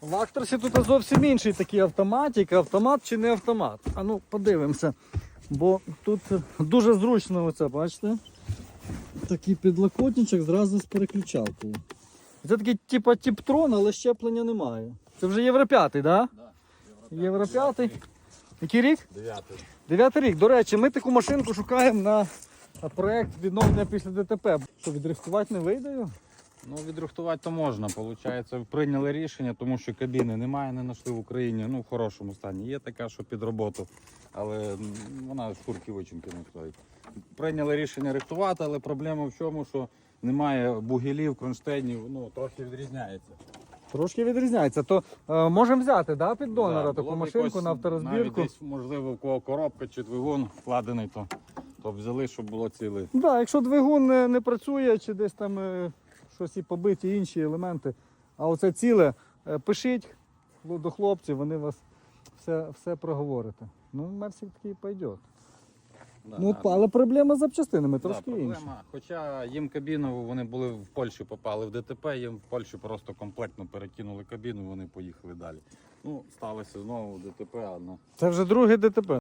В Актросі тут зовсім інший такий автоматик. Автомат чи не автомат? А ну подивимося. Бо тут дуже зручно оце, бачите? Такий підлокотничок зразу з переключалкою. Це такий типа тіптрон, але щеплення немає. Це вже Євро 5, так? Да? Євро 5. Який рік? Дев'ятий. Дев'ятий рік. До речі, ми таку машинку шукаємо на проект відновлення після ДТП. Що відрихтувати не вийде? Ну, відрихтувати то можна. Получається, прийняли рішення, тому що кабіни немає, не знайшли в Україні. Ну, в хорошому стані. Є така, що під роботу, але вона шкурки вичинки не стоїть. Прийняли рішення рихтувати, але проблема в чому, що немає бугелів, кронштейнів, ну, трохи відрізняється. Трошки відрізняється. То е, можемо взяти да, під донора Да, таку машинку якось на Навіть авторозбірку. десь, можливо, в кого коробка чи двигун вкладений, то, то взяли, щоб було ціле. Да, якщо двигун не, не працює, чи десь там е, щось і побиті інші елементи, а оце ціле, е, пишіть до хлопців, вони вас все, все проговорите. Ну, Мерсік такий пойде. Да, Ну, да. але проблема з запчастинами Да, трошки проблема. інша. Хоча їм кабіну, вони були в Польщі, попали в ДТП, їм в Польщі просто комплектно перекинули кабіну, вони поїхали далі. Ну, сталося знову ДТП, але Це вже друге ДТП.